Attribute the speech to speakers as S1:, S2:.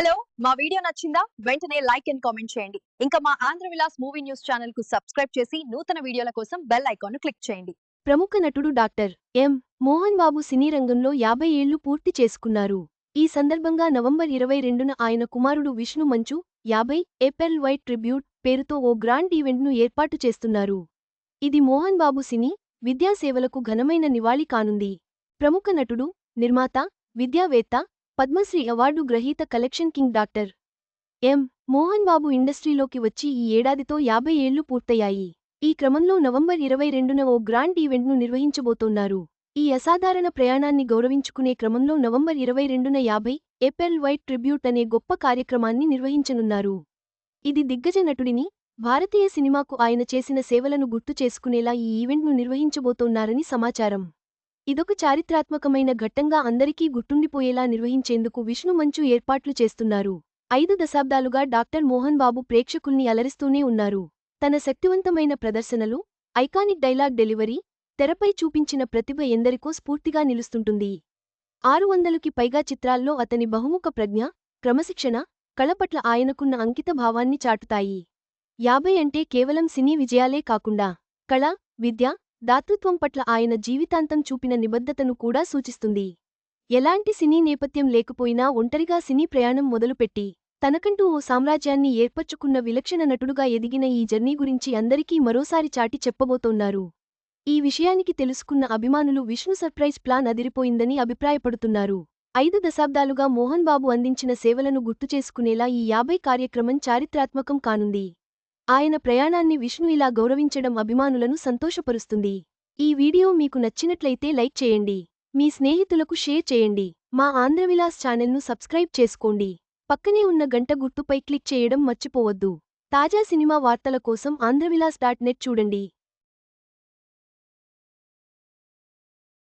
S1: Hello మా video నచ్చిందా? వెంటనే లైక్ అండ్ కామెంట్ చేయండి. ఇంకా మా ఆంధ్ర విలాస్ మూవీ న్యూస్ ఛానల్కు సబ్స్క్రైబ్ చేసి నూతన వీడియోల కోసం బెల్ ఐకాన్ క్లిక్ చేయండి.
S2: ప్రముఖ నటుడు డాక్టర్ ఎం. మోహన్ బాబు సినీ రంగంలో యాభై ఏళ్ళు పూర్తి చేసుకున్నారు. ఈ సందర్భంగా నవంబర్ ఇరవై రెండున ఆయన కుమారుడు విష్ణు మంచు యాభై ఏప్రిల్ వైట్ ట్రిబ్యూట్ పేరుతో ఓ గ్రాండ్ ఈవెంట్ను ఏర్పాటు చేస్తున్నారు. ఇది మోహన్ బాబు సినీ విద్యాసేవలకు ఘనమైన నివాళి కానుంది. ప్రముఖ నటుడు నిర్మాత విద్యావేత్త పద్మశ్రీ అవార్డు గ్రహీత collection king doctor M. Mohan Babu ఇండస్ట్రీలోకి వచ్చి ఈ ఏడాదితో యాభై ఏళ్ళు పూర్తయ్యాయి. ఈ క్రమంలో నవంబర్ ఇరవై రెండున ఓ గ్రాండ్ ఈవెంట్ను నిర్వహించబోతోన్నారు. ఈ అసాధారణ ప్రయాణాన్ని గౌరవించుకునే క్రమంలో నవంబర్ ఇరవై రెండున యాభై ఏప్రిల్ వైట్ ట్రిబ్యూట్ అనే గొప్ప కార్యక్రమాన్ని నిర్వహించనున్నారు. ఇది దిగ్గజ నటుడిని భారతీయ సినిమాకు ఆయన చేసిన సేవలను గుర్తు చేసుకునేలా ఈ ఈవెంట్ను నిర్వహించబోతున్నారని సమాచారం. ఇదొక చారిత్రాత్మకమైన ఘట్టంగా అందరికీ గుర్తుండిపోయేలా నిర్వహించేందుకు విష్ణు మంచు ఏర్పాట్లు చేస్తున్నారు. ఐదు దశాబ్దాలుగా డాక్టర్ మోహన్ బాబు ప్రేక్షకుల్ని అలరిస్తూనే ఉన్నారు. తన శక్తివంతమైన ప్రదర్శనలు ఐకానిక్ డైలాగ్ డెలివరీ తెరపై చూపించిన ప్రతిభ ఎందరికో స్ఫూర్తిగా నిలుస్తుంటుంది. ఆరు వందలుకి పైగా చిత్రాల్లో అతని బహుముఖ ప్రజ్ఞ క్రమశిక్షణ కళపట్ల ఆయనకున్న అంకిత భావాన్ని చాటుతాయి. యాభై అంటే కేవలం సినీ విజయాలే కాకుండా కళ విద్య దాతృత్వం పట్ల ఆయన జీవితాంతం చూపిన నిబద్ధతను కూడా సూచిస్తుంది. ఎలాంటి సినీ నేపథ్యం లేకపోయినా ఒంటరిగా సినీ ప్రయాణం మొదలుపెట్టి తనకంటూ ఓ సామ్రాజ్యాన్ని ఏర్పరచుకున్న విలక్షణ నటుడుగా ఎదిగిన ఈ జర్నీ గురించి అందరికీ మరోసారి చాటి చెప్పబోతోన్నారు. ఈ విషయానికి తెలుసుకున్న అభిమానులు విష్ణు సర్ప్రైజ్ ప్లాన్ అదిరిపోయిందని అభిప్రాయపడుతున్నారు. ఐదు దశాబ్దాలుగా మోహన్ బాబు అందించిన సేవలను గుర్తుచేసుకునేలా ఈ యాభై కార్యక్రమం చారిత్రాత్మకం కానుంది. ఆయన ప్రయాణాన్ని విష్ణు ఇలా గౌరవించడం అభిమానులను సంతోషపరుస్తుంది. ఈ వీడియో మీకు నచ్చినట్లయితే లైక్ చేయండి. మీ స్నేహితులకు షేర్ చేయండి. మా ఆంధ్రవిలాస్ ఛానల్ను సబ్స్క్రైబ్ చేసుకోండి. పక్కనే ఉన్న గంట గుర్తుపై క్లిక్ చేయడం మర్చిపోవద్దు. తాజా సినిమా వార్తల కోసం ఆంధ్రవిలాస్ డాట్ నెట్ చూడండి.